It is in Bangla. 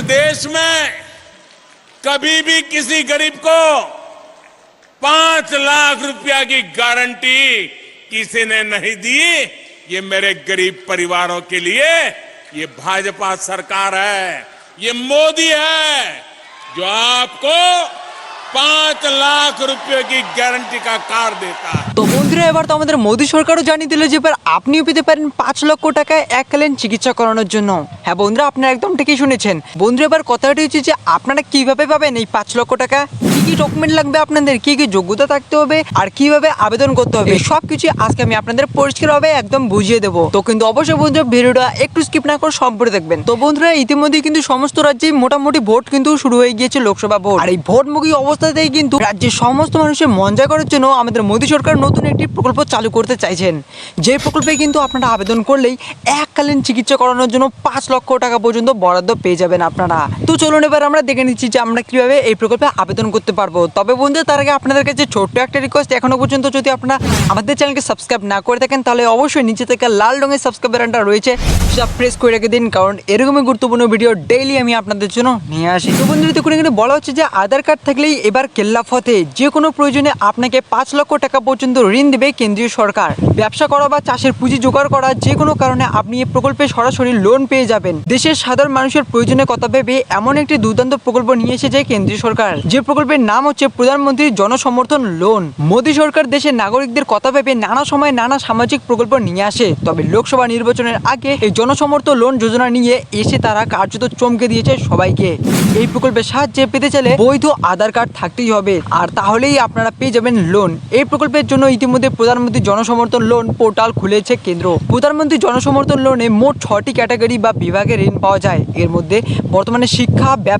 देश में कभी भी किसी गरीब को पाँच लाख रुपया की गारंटी किसी ने नहीं दी। ये मेरे गरीब परिवारों के लिए ये भाजपा सरकार है, ये मोदी है, जो आपको पाँच लाख रुपए की गारंटी का कार देता है তো বন্ধুরা এবার তো আমাদের মোদী সরকারও জানিয়ে দিল যে এবার আপনিও পেতে পারেন পাঁচ লক্ষ টাকায় এককালীন চিকিৎসা করানোর জন্য হ্যাঁ বন্ধুরা আপনারা একদম ঠিকই শুনেছেন বন্ধুরা এবার কথাটি হচ্ছে যে আপনারা কিভাবে পাবেন এই পাঁচ লক্ষ টাকা কি কি ডকুমেন্ট লাগবে আপনাদের কি কি যোগ্যতা থাকতে হবে আর কিভাবে আবেদন করতে হবে সব কিছু আজকে আমি আপনাদের পরিষ্কারভাবে একদম বুঝিয়ে দেবো তো কিন্তু অবশ্যই বন্ধুরা ভিডিওটা একটু স্কিপ না করে সম্পূর্ণ দেখবেন তো বন্ধুরা ইতিমধ্যে কিন্তু সমস্ত রাজ্যেই মোটামুটি ভোট কিন্তু শুরু হয়ে গিয়েছে লোকসভা ভোট আর এই ভোটমুখী অবস্থাতেই কিন্তু রাজ্যের সমস্ত মানুষের মন জয় করার জন্য আমাদের মোদী সরকার নতুন একটি প্রকল্প চালু করতে চাইছেন। যে প্রকল্পে কিন্তু আপনারা আবেদন করলেই এককালীন চিকিৎসা করানোর জন্য পাঁচ লক্ষ টাকা পর্যন্ত বরাদ্দ পেয়ে যাবেন আপনারা। তো চলুন এবার আমরা দেখে নিচ্ছি যে আমরা কীভাবে এই প্রকল্পে আবেদন করতে পারব। তবে বন্ধু তার আগে আপনাদের কাছে ছোট্ট একটা রিকোয়েস্ট এখনও পর্যন্ত যদি আপনারা আমাদের চ্যানেলকে সাবস্ক্রাইব না করে থাকেন, তাহলে অবশ্যই নিচে থেকে লাল রঙের সাবস্ক্রাইব বাটনটা রয়েছে, সেটা প্রেস করে রেখে দিন, কারণ এরকমই গুরুত্বপূর্ণ ভিডিও ডেইলি আমি আপনাদের জন্য নিয়ে আসি। তো বন্ধু দেখুন এখানে বলা হচ্ছে যে আধার কার্ড থাকলেই এবার কেল্লা ফতে যে কোনো প্রয়োজনে আপনাকে পাঁচ লক্ষ টাকা পর্যন্ত ঋণ দেবে কেন্দ্রীয় সরকার। ব্যবসা করা বা চাষের পুঁজি জোগাড় করা যে কোনো কারণে আপনি এই প্রকল্পে সরাসরি লোন পেয়ে যাবেন। দেশের সাধারণ মানুষের প্রয়োজনে কথা ভেবে এমন একটি দুর্দান্ত প্রকল্প নিয়ে এসেছে কেন্দ্রীয় সরকার। যে প্রকল্পের নাম হচ্ছে প্রধানমন্ত্রী জনসমর্থন লোন মোদী সরকার দেশের নাগরিকদের কথা ভেবে নানা সময় নানা সামাজিক প্রকল্প নিয়ে আসে। তবে লোকসভা নির্বাচনের আগে এই জনসমর্থন লোন যোজনা নিয়ে এসে তারা কার্যত চমকে দিয়েছে সবাইকে। এই প্রকল্পের সাহায্যে পেতে চাইলে বৈধ আধার কার্ড থাকতেই হবে। আর তাহলেই আপনারা পেয়ে যাবেন লোন এই প্রকল্পের জন্য ইতিমধ্যে প্রধানমন্ত্রী জনসমর্থন লোন পোর্টাল খুলেছে কেন্দ্র। প্রধানমন্ত্রী জনসমর্থন লোনে মোট ছটি ক্যাটাগরি বা বিভাগে ঋণ পাওয়া যায়। এর মধ্যে বর্তমানে শিক্ষা